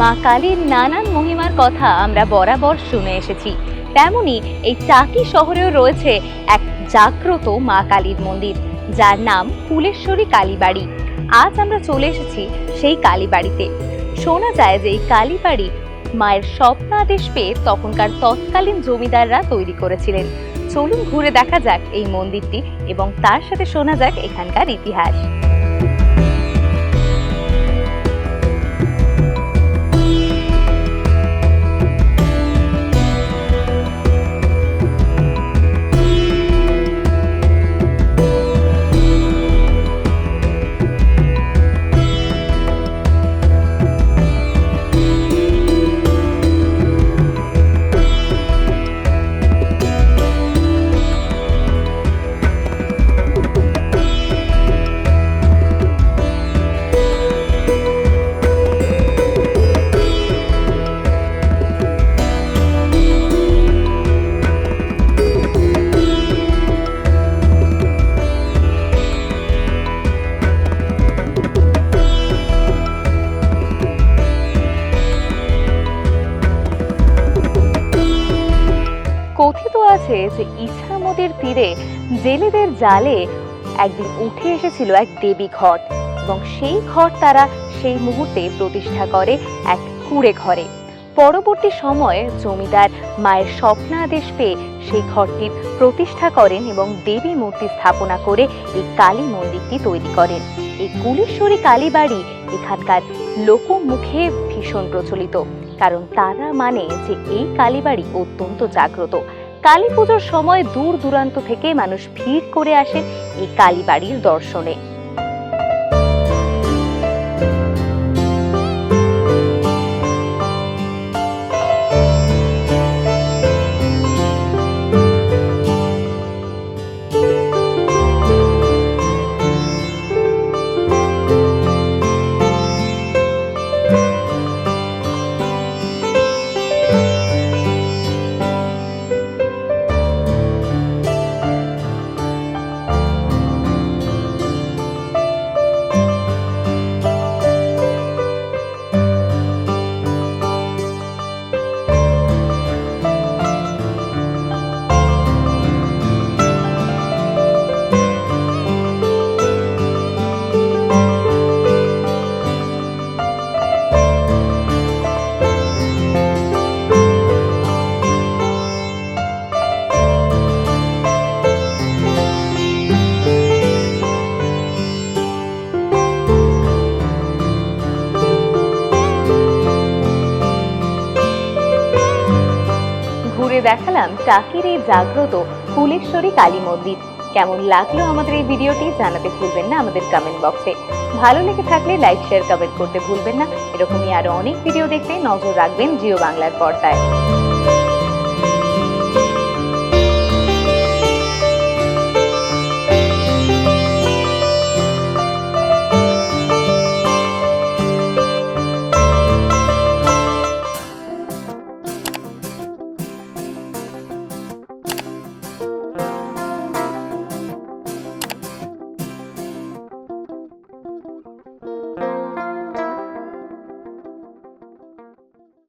মা কালীর নানান মহিমার কথা আমরা বরাবর শুনে এসেছি। তেমনি এই টাকি শহরেও রয়েছে এক জাগ্রত মা কালীর মন্দির, যার নাম ফুলেশ্বরী কালীবাড়ি। আজ আমরা চলে এসেছি সেই কালীবাড়িতে। শোনা যায় যে এই কালীবাড়ি মায়ের স্বপ্নাদেশ পেয়ে তখনকার তৎকালীন জমিদাররা তৈরি করেছিলেন। চলুন ঘুরে দেখা যাক এই মন্দিরটি এবং তার সাথে শোনা যাক এখানকার ইতিহাস। কথিত আছে যে ইছামতির তীরে জেলেদের জালে একদিন উঠে এসেছিল এক দেবী ঘট এবং সেই ঘট তারা সেই মুহূর্তে প্রতিষ্ঠা করে এক কুড়ে ঘরে। পরবর্তী সময়ে জমিদার মায়ের স্বপ্নাদেশ পেয়ে সেই ঘরটির প্রতিষ্ঠা করেন এবং দেবী মূর্তি স্থাপনা করে এই কালী মন্দিরটি তৈরি করেন। এই কুলেশ্বরী কালীবাড়ি এখানকার লোকমুখে ভীষণ প্রচলিত, কারণ তারা মানে যে এই কালীবাড়ি অত্যন্ত জাগ্রত। কালী পুজোর সময় দূর দূরান্ত থেকে মানুষ ভিড় করে আসে এই কালীবাড়ির দর্শনে। ঘুরে দেখালাম টাকির এই জাগ্রত ফুলেশ্বরী কালী মন্দির। কেমন লাগল আমাদের এই ভিডিওটি জানাতে ভুলবেন না আমাদের কমেন্ট বক্সে ভালো লেগে থাকলে লাইক শেয়ার কমেন্ট করতে ভুলবেন না। এরকমই আরও অনেক ভিডিও দেখতে নজর রাখবেন জিও বাংলার পর্দায়।